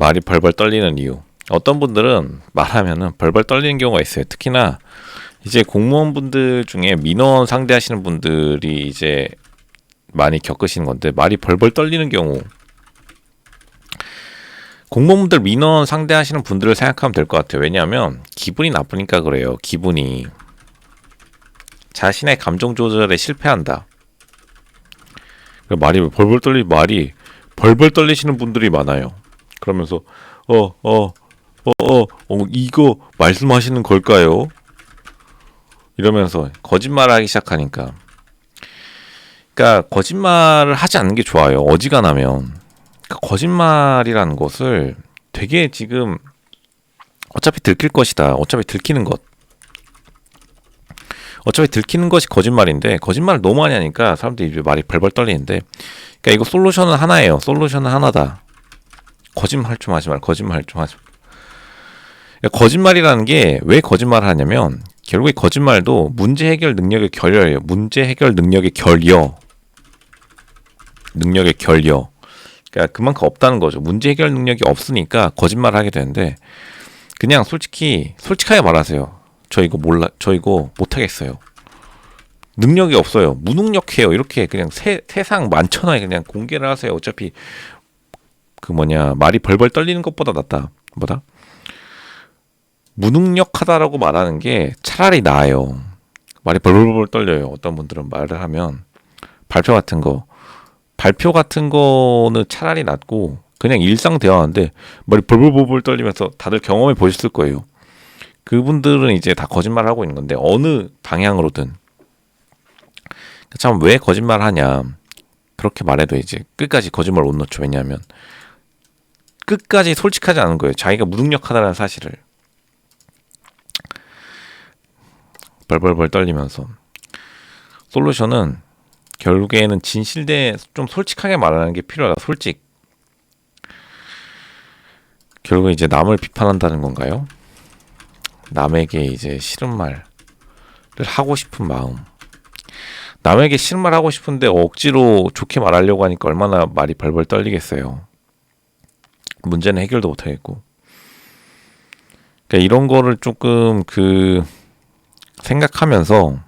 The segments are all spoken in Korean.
말이 벌벌 떨리는 이유. 어떤 분들은 말하면은 벌벌 떨리는 경우가 있어요. 특히나 이제 공무원분들 중에 민원 상대하시는 분들이 이제 많이 겪으시는 건데 말이 벌벌 떨리는 경우 공무원분들 민원 상대하시는 분들을 생각하면 될 것 같아요. 왜냐하면 기분이 나쁘니까 그래요. 기분이 자신의 감정 조절에 실패한다. 그 말이 벌벌 떨리 말이 벌벌 떨리시는 분들이 많아요. 그러면서 어 어 어 어 어, 이거 말씀하시는 걸까요? 이러면서 거짓말을 하기 시작하니까 그러니까 거짓말을 하지 않는 게 좋아요. 어지간하면 그러니까 거짓말이라는 것을 되게 지금 어차피 들킬 것이다. 어차피 들키는 것. 어차피 들키는 것이 거짓말인데 거짓말을 너무 많이 하니까 사람들이 이제 말이 벌벌 떨리는데 그러니까 이거 솔루션은 하나예요. 솔루션은 하나다. 거짓말 좀 하지 말. 거짓말 좀 하지. 말. 그러니까 거짓말이라는 게 왜 거짓말을 하냐면 결국에 거짓말도 문제 해결 능력의 결여예요. 문제 해결 능력의 결여. 능력의 결여. 그러니까 그만큼 없다는 거죠. 문제 해결 능력이 없으니까 거짓말을 하게 되는데 그냥 솔직히 솔직하게 말하세요. 저 이거 몰라. 저 이거 못 하겠어요. 능력이 없어요. 무능력해요. 이렇게 그냥 세, 세상 만천하에 그냥 공개를 하세요. 어차피 그 뭐냐 말이 벌벌 떨리는 것보다 낫다. 뭐다? 무능력하다라고 말하는 게 차라리 나아요. 말이 벌벌벌 떨려요. 어떤 분들은 말을 하면 발표 같은 거 발표 같은 거는 차라리 낫고 그냥 일상 대화인데 말이 벌벌벌 떨리면서 다들 경험해 보셨을 거예요. 그분들은 이제 다 거짓말 하고 있는 건데 어느 방향으로든 참 왜 거짓말 하냐 그렇게 말해도 이제 끝까지 거짓말 못 놓죠. 왜냐하면 끝까지 솔직하지 않은 거예요. 자기가 무능력하다는 사실을 벌벌벌 떨리면서 솔루션은 결국에는 진실대 좀 솔직하게 말하는 게 필요하다. 솔직. 결국 이제 남을 비판한다는 건가요? 남에게 이제 싫은 말을 하고 싶은 마음. 남에게 싫은 말 하고 싶은데 억지로 좋게 말하려고 하니까 얼마나 말이 벌벌 떨리겠어요. 문제는 해결도 못 하겠고. 그러니까 이런 거를 조금 그 생각하면서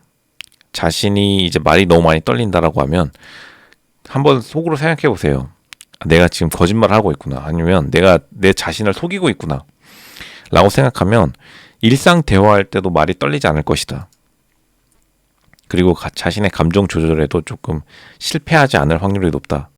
자신이 이제 말이 너무 많이 떨린다라고 하면 한번 속으로 생각해 보세요. 내가 지금 거짓말을 하고 있구나. 아니면 내가 내 자신을 속이고 있구나. 라고 생각하면 일상 대화할 때도 말이 떨리지 않을 것이다. 그리고 가- 자신의 감정 조절에도 조금 실패하지 않을 확률이 높다.